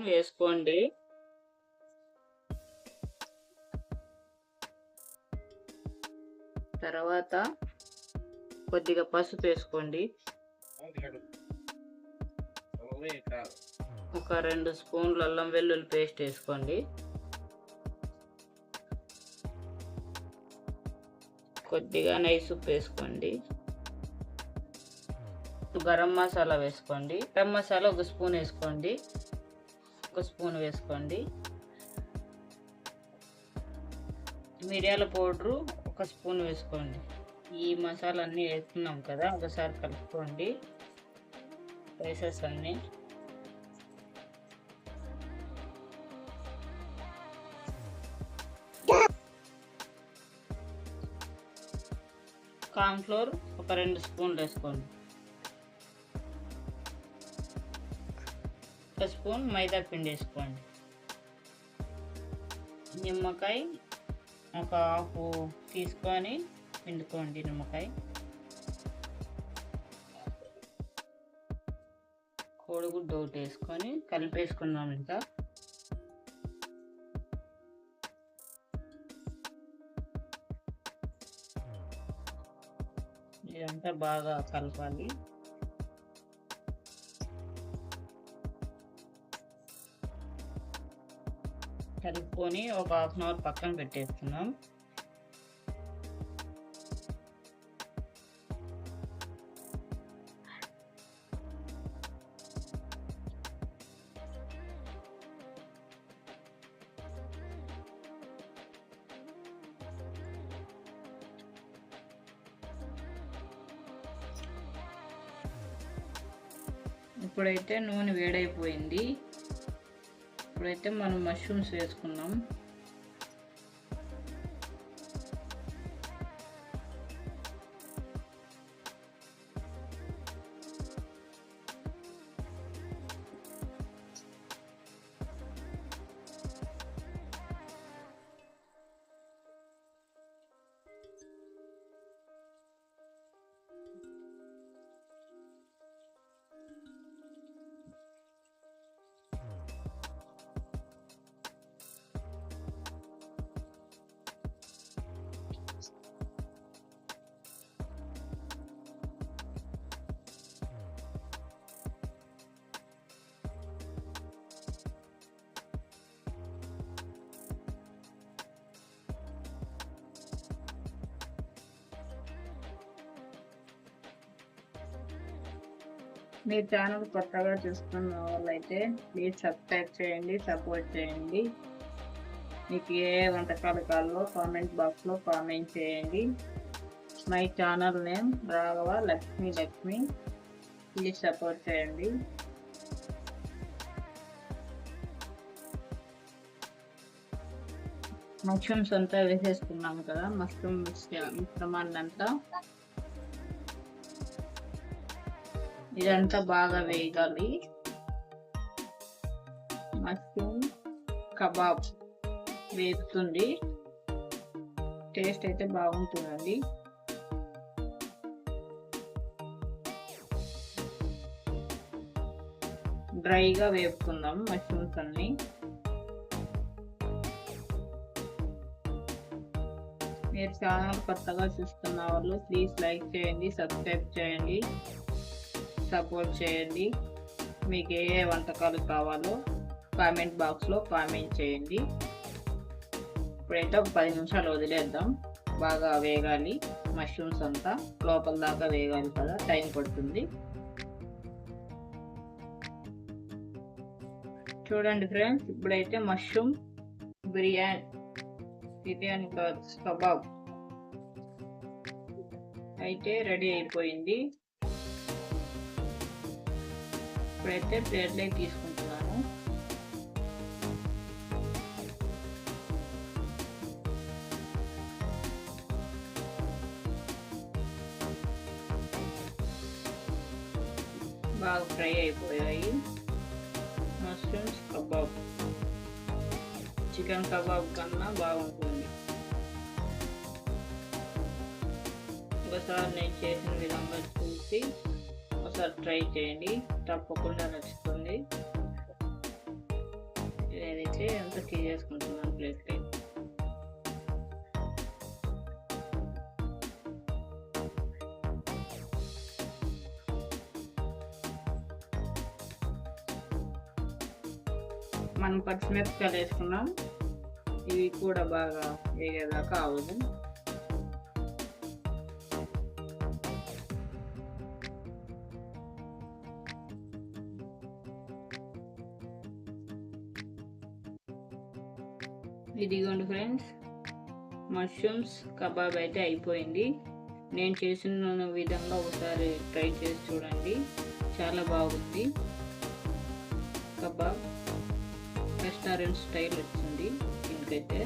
వేసుకోండి. తర్వాత కొద్దిగా పసుపు వేసుకోండి. ఒక రెండు స్పూన్లు అల్లం వెల్లుల్లి పేస్ట్ వేసుకోండి. కొద్దిగా నైస్ ఉప్పు వేసుకోండి. గరం మసాలా వేసుకోండి. గరం మసాలా ఒక స్పూన్ వేసుకోండి. ఒక స్పూన్ వేసుకోండి. మిరియాల పౌడరు ఒక స్పూన్ వేసుకోండి. ఈ మసాలా అన్నీ వేస్తున్నాం కదా ఒకసారి కలుపుకోండి. స్పైసెస్ అన్నీ. కార్న్ఫ్లోర్ ఒక రెండు స్పూన్లు వేసుకోండి. ఒక స్పూన్ మైదా పిండి వేసుకోండి. నిమ్మకాయ ఒక హాఫ్ తీసుకొని పిండుకోండి నిమ్మకాయ. కోడిగుడ్డ ఒకటి వేసుకొని కలిపేసుకుందాం ఇంకా. ఇదంతా బాగా కలపాలి. కలుపుకొని ఒక హాఫ్ అన్ అవర్ పక్కన పెట్టేస్తున్నాం ఇప్పుడైతే నూనె వేడైపోయింది. ఇప్పుడైతే మనం మష్రూమ్స్ వేసుకున్నాం మీ ఛానల్ కొత్తగా చూస్తున్న వాళ్ళైతే ప్లీజ్ సబ్స్క్రైబ్ చేయండి సపోర్ట్ చేయండి. మీకు ఏ వంటకాలు కావాలో కామెంట్ బాక్స్లో కామెంట్ చేయండి. My channel name Raghava Lakshmi Lakshmi. Please support చేయండి. మష్రూమ్స్ అంతా వేసేసుకున్నాం కదా మష్రూమ్ మిశ్రమాన్నంతా ఇదంతా బాగా వేయాలి మష్రూమ్ కబాబ్ వేస్తుంది టేస్ట్ అయితే బాగుంటుందండి. డ్రైగా వేపుకుందాం మష్రూమ్స్ అన్ని. మీరు ఛానల్ కొత్తగా చూస్తున్న వాళ్ళు ప్లీజ్ లైక్ చేయండి సబ్స్క్రైబ్ చేయండి. సపోర్ట్ చేయండి. మీకు ఏ ఏ వంటకాలు కావాలో కామెంట్ బాక్స్లో కామెంట్ చేయండి. ఇప్పుడైతే ఒక పది నిమిషాలు వదిలేద్దాం. బాగా వేగాలి. మష్రూమ్స్ అంతా లోపల దాకా వేగాలి కదా టైం పడుతుంది. చూడండి ఫ్రెండ్స్ ఇప్పుడైతే మష్రూమ్ బిర్యానీ బిర్యానీ కబాబ్. అయితే రెడీ అయిపోయింది. ఇప్పుడైతే ప్లేట్లోకి తీసుకుంటున్నాను బాగా ఫ్రై అయిపోయాయి మష్రూమ్స్ కబాబ్ చికెన్ కబాబ్ కన్నా బాగుంటుంది ఒకసారి నేను చేసిన విధంగా చూసి ఒకసారి ట్రై చేయండి. తప్పకుండా నచ్చుతుంది. అయితే అంత చేసుకుంటున్నాను ప్లేట్కి మనం పచ్చిమిరపకాయలు వేసుకున్నాం. ఇవి కూడా బాగా వేగేదాకా అవ్వదు ఇదిగోండి ఫ్రెండ్స్ మష్రూమ్స్ కబాబ్ అయితే అయిపోయింది. నేను చేసిన విధంగా ఒకసారి ట్రై చేసి చూడండి. చాలా బాగుంది. కబాబ్ రెస్టారెంట్ స్టైల్ వచ్చింది. దీనికైతే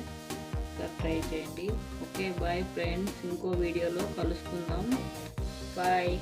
ట్రై చేయండి. ఓకే బాయ్ ఫ్రెండ్స్ ఇంకో వీడియోలో కలుసుకుందాం. బాయ్